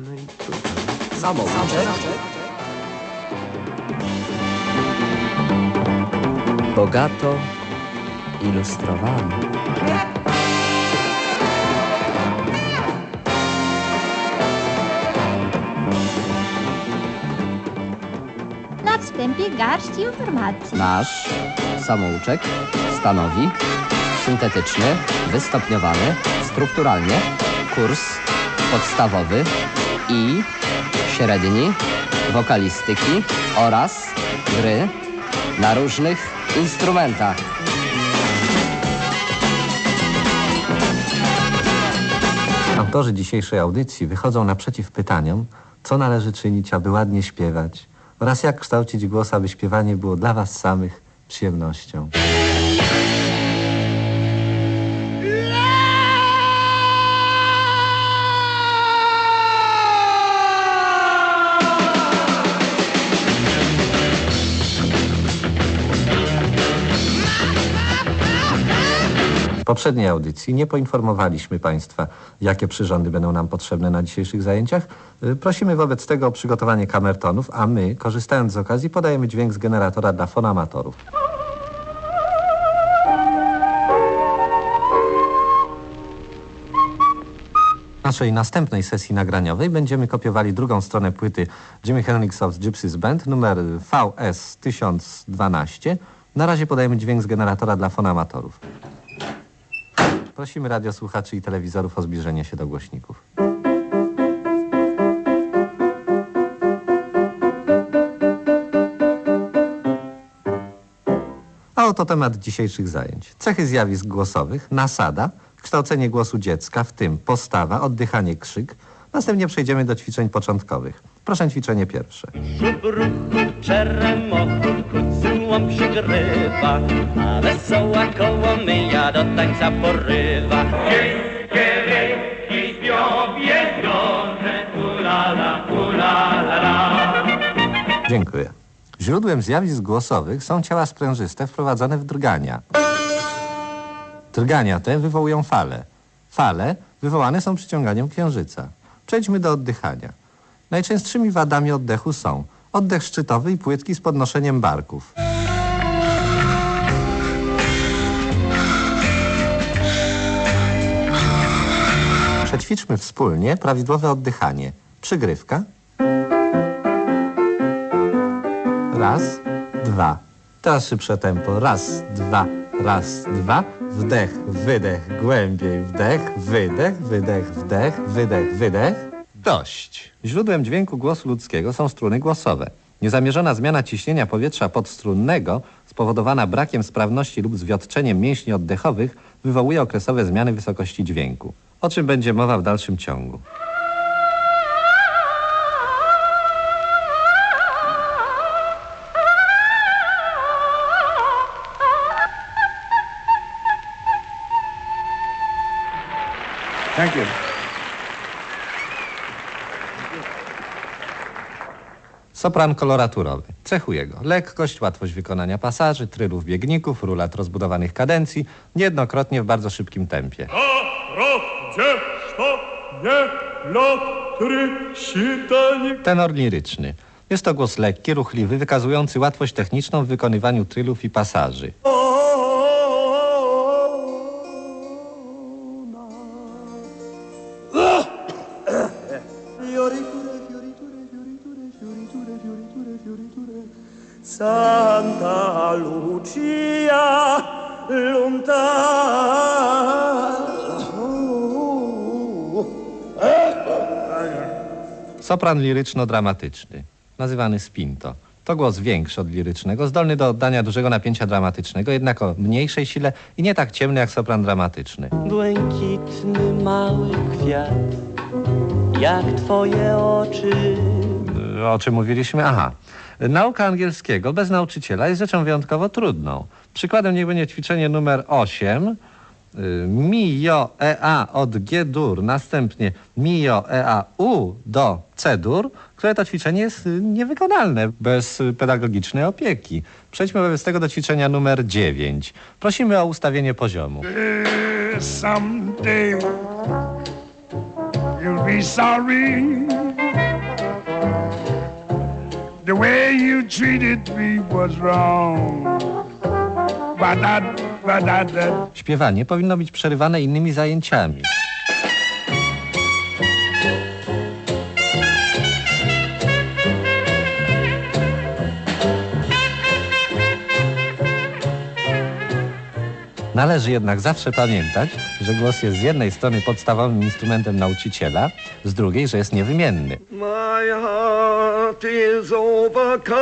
No i tutaj. Samouczek. Bogato ilustrowany. Na wstępie garść informacji. Nasz samouczek stanowi syntetycznie, wystopniowany, strukturalnie kurs podstawowy i średni wokalistyki oraz gry na różnych instrumentach. Autorzy dzisiejszej audycji wychodzą naprzeciw pytaniom, co należy czynić, aby ładnie śpiewać oraz jak kształcić głos, aby śpiewanie było dla Was samych przyjemnością. Poprzedniej audycji nie poinformowaliśmy Państwa, jakie przyrządy będą nam potrzebne na dzisiejszych zajęciach. Y, Prosimy wobec tego o przygotowanie kamertonów, a my, korzystając z okazji, podajemy dźwięk z generatora dla fonamatorów. W naszej następnej sesji nagraniowej będziemy kopiowali drugą stronę płyty Jimi Hendrix's Gypsys Band numer VS 1012. Na razie podajemy dźwięk z generatora dla fonamatorów. Prosimy radiosłuchaczy i telewizorów o zbliżenie się do głośników. A oto temat dzisiejszych zajęć. Cechy zjawisk głosowych, nasada, kształcenie głosu dziecka, w tym postawa, oddychanie, krzyk. Następnie przejdziemy do ćwiczeń początkowych. Proszę ćwiczenie pierwsze. Przygrywa, a wesoła koło myja do tańca porywa. Śpią biedronne, ulala, ulala. Dziękuję. Źródłem zjawisk głosowych są ciała sprężyste wprowadzone w drgania. Drgania te wywołują fale. Fale wywołane są przyciąganiem księżyca. Przejdźmy do oddychania. Najczęstszymi wadami oddechu są oddech szczytowy i płytki z podnoszeniem barków. Przećwiczmy wspólnie prawidłowe oddychanie. Przygrywka. Raz, dwa. Teraz szybsze tempo. Raz, dwa, raz, dwa. Wdech, wydech, głębiej wdech, wydech, wydech, wdech, wydech, wydech. Dość. Źródłem dźwięku głosu ludzkiego są struny głosowe. Niezamierzona zmiana ciśnienia powietrza podstrunnego, spowodowana brakiem sprawności lub zwiotczeniem mięśni oddechowych, wywołuje okresowe zmiany wysokości dźwięku. O czym będzie mowa w dalszym ciągu. Thank you. Sopran koloraturowy. Cechuje go lekkość, łatwość wykonania pasaży, trylów biegników, rulat rozbudowanych kadencji, niejednokrotnie w bardzo szybkim tempie. Tenor liryczny. Jest to głos lekki, ruchliwy, wykazujący łatwość techniczną w wykonywaniu trylów i pasaży. Santa Lucia lontana. Sopran liryczno-dramatyczny, nazywany spinto. To głos większy od lirycznego, zdolny do oddania dużego napięcia dramatycznego, jednak o mniejszej sile i nie tak ciemny jak sopran dramatyczny. Błękitny mały kwiat, jak twoje oczy. O czym mówiliśmy? Aha. Nauka angielskiego bez nauczyciela jest rzeczą wyjątkowo trudną. Przykładem niech będzie ćwiczenie numer 8. Y, Mi, jo, e, a od G dur, następnie mi, jo, e, a, u do C dur, które to ćwiczenie jest y, niewykonalne bez y, pedagogicznej opieki. Przejdźmy wobec tego do ćwiczenia numer 9. Prosimy o ustawienie poziomu. Someday you'll be sorry. Śpiewanie powinno być przerywane innymi zajęciami. Należy jednak zawsze pamiętać, że głos jest z jednej strony podstawowym instrumentem nauczyciela, z drugiej, że jest niewymienny. My heart is overcome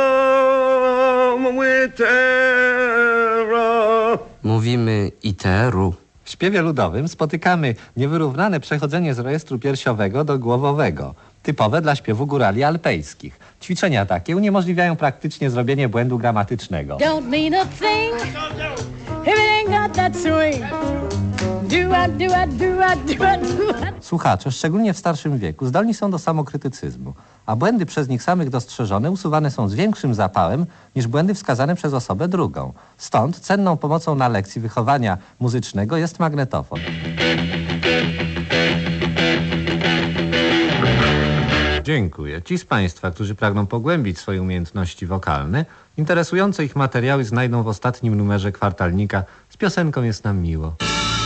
with terror. Mówimy iteru. W śpiewie ludowym spotykamy niewyrównane przechodzenie z rejestru piersiowego do głowowego, typowe dla śpiewu górali alpejskich. Ćwiczenia takie uniemożliwiają praktycznie zrobienie błędu gramatycznego. don't mean a thing Słuchacze, szczególnie w starszym wieku, zdolni są do samokrytycyzmu, a błędy przez nich samych dostrzeżone usuwane są z większym zapałem niż błędy wskazane przez osobę drugą. Stąd cenną pomocą na lekcji wychowania muzycznego jest magnetofon. Dziękuję. Ci z Państwa, którzy pragną pogłębić swoje umiejętności wokalne, interesujące ich materiały znajdą w ostatnim numerze kwartalnika z piosenką Jest nam miło.